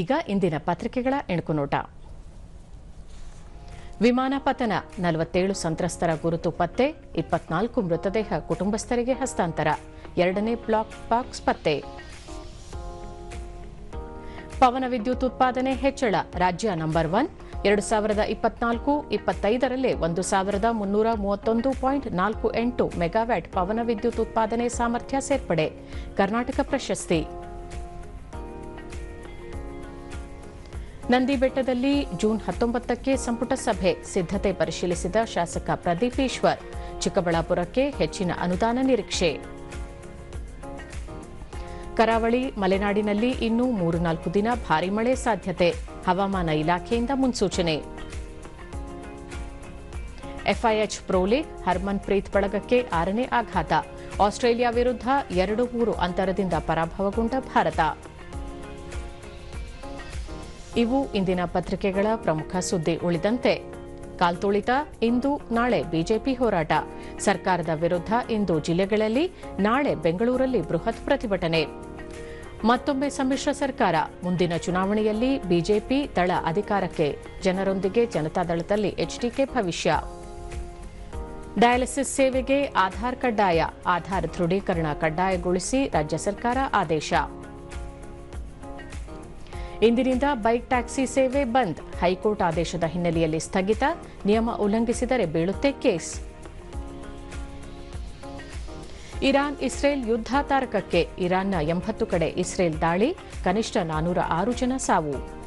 ಈಗ ಇಂದಿನ ಪತ್ರಿಕೆಗಳ ಎಣುಕುನೋಟ ವಿಮಾನ ಪತನ, ನಲವತ್ತೇಳು ಸಂತ್ರಸ್ತರ ಗುರುತು ಪತ್ತೆ, ಇಪ್ಪತ್ನಾಲ್ಕು ಮೃತದೇಹ ಕುಟುಂಬಸ್ಥರಿಗೆ ಹಸ್ತಾಂತರ, ಎರಡನೇ ಬ್ಲಾಕ್ ಬಾಕ್ಸ್ ಪತ್ತೆ. ಪವನ ವಿದ್ಯುತ್ ಉತ್ಪಾದನೆ ಹೆಚ್ಚಳ, ರಾಜ್ಯ ನಂಬರ್ ಒನ್, ಎರಡು ಸಾವಿರದ ಇಪ್ಪತ್ನಾಲ್ಕು, ಇಪ್ಪತ್ತೈದರಲ್ಲೇ ಒಂದು ಸಾವಿರದ ಮುನ್ನೂರ ಮೂವತ್ತೊಂದು ಪಾಯಿಂಟ್ ನಾಲ್ಕು ಎಂಟು ಮೆಗಾವ್ಯಾಟ್ ಪವನ ವಿದ್ಯುತ್ ಉತ್ಪಾದನೆ ಸಾಮರ್ಥ್ಯ ಸೇರ್ಪಡೆ, ಕರ್ನಾಟಕ ಪ್ರಶಸ್ತಿ. ನಂದಿ ಬೆಟ್ಟದಲ್ಲಿ ಜೂನ್ ಹತ್ತೊಂಬತ್ತಕ್ಕೆ ಸಂಪುಟ ಸಭೆ ಸಿದ್ಧತೆ ಪರಿಶೀಲಿಸಿದ ಶಾಸಕ ಪ್ರದೀಪ್ ಈಶ್ವರ್. ಚಿಕ್ಕಬಳ್ಳಾಪುರಕ್ಕೆ ಹೆಚ್ಚಿನ ಅನುದಾನ ನಿರೀಕ್ಷೆ. ಕರಾವಳಿ, ಮಲೆನಾಡಿನಲ್ಲಿ ಇನ್ನೂ ಮೂರು ನಾಲ್ಕು ದಿನ ಭಾರಿ ಮಳೆ ಸಾಧ್ಯತೆ. ಹವಾಮಾನ ಇಲಾಖೆಯಿಂದ ಮುನ್ಸೂಚನೆ. ಎಫ್ಐಎಚ್ ಪ್ರೋಲಿ ಹರ್ಮನ್ ಪ್ರೀತ್ ಬಳಗಕ್ಕೆ ಆರನೇ ಆಘಾತ. ಆಸ್ಟ್ರೇಲಿಯಾ ವಿರುದ್ಧ ಎರಡು ಮೂರು ಅಂತರದಿಂದ ಪರಾಭವಗೊಂಡ ಭಾರತ. ಇವು ಇಂದಿನ ಪತ್ರಿಕೆಗಳ ಪ್ರಮುಖ ಸುದ್ದಿ ಉಳಿದಂತೆ, ಕಾಲ್ತುಳಿತ ಇಂದು ನಾಳೆ ಬಿಜೆಪಿ ಹೋರಾಟ. ಸರ್ಕಾರದ ವಿರುದ್ಧ ಇಂದು ಜಿಲ್ಲೆಗಳಲ್ಲಿ ನಾಳೆ ಬೆಂಗಳೂರಲ್ಲಿ ಬೃಹತ್ ಪ್ರತಿಭಟನೆ. ಮತ್ತೊಮ್ಮೆ ಸಮ್ಮಿಶ್ರ ಸರ್ಕಾರ, ಮುಂದಿನ ಚುನಾವಣೆಯಲ್ಲಿ ಬಿಜೆಪಿ ದಳ ಅಧಿಕಾರಕ್ಕೆ. ಜನರೊಂದಿಗೆ ಜನತಾದಳದಲ್ಲಿ ಎಚ್ಡಿಕೆ ಭವಿಷ್ಯ. ಡಯಾಲಿಸಿಸ್ ಸೇವೆಗೆ ಆಧಾರ್ ಕಡ್ಡಾಯ, ಆಧಾರ್ ದೃಢೀಕರಣ ಕಡ್ಡಾಯಗೊಳಿಸಿ ರಾಜ್ಯ ಸರ್ಕಾರ ಆದೇಶ. ಇಂದಿನಿಂದ ಬೈಕ್ ಟ್ಯಾಕ್ಸಿ ಸೇವೆ ಬಂದ್. ಹೈಕೋರ್ಟ್ ಆದೇಶದ ಹಿನ್ನೆಲೆಯಲ್ಲಿ ಸ್ಥಗಿತ. ನಿಯಮ ಉಲ್ಲಂಘಿಸಿದರೆ ಬೀಳುತ್ತೆ ಕೇಸ್. ಇರಾನ್ ಇಸ್ರೇಲ್ ಯುದ್ಧ ತಾರಕಕ್ಕೆ ಇರಾನ್ನ ಎಂಬತ್ತು ಕಡೆ ಇಸ್ರೇಲ್ ದಾಳಿ. ಕನಿಷ್ಠ ನಾನೂರ ಆರು ಜನ ಸಾವು.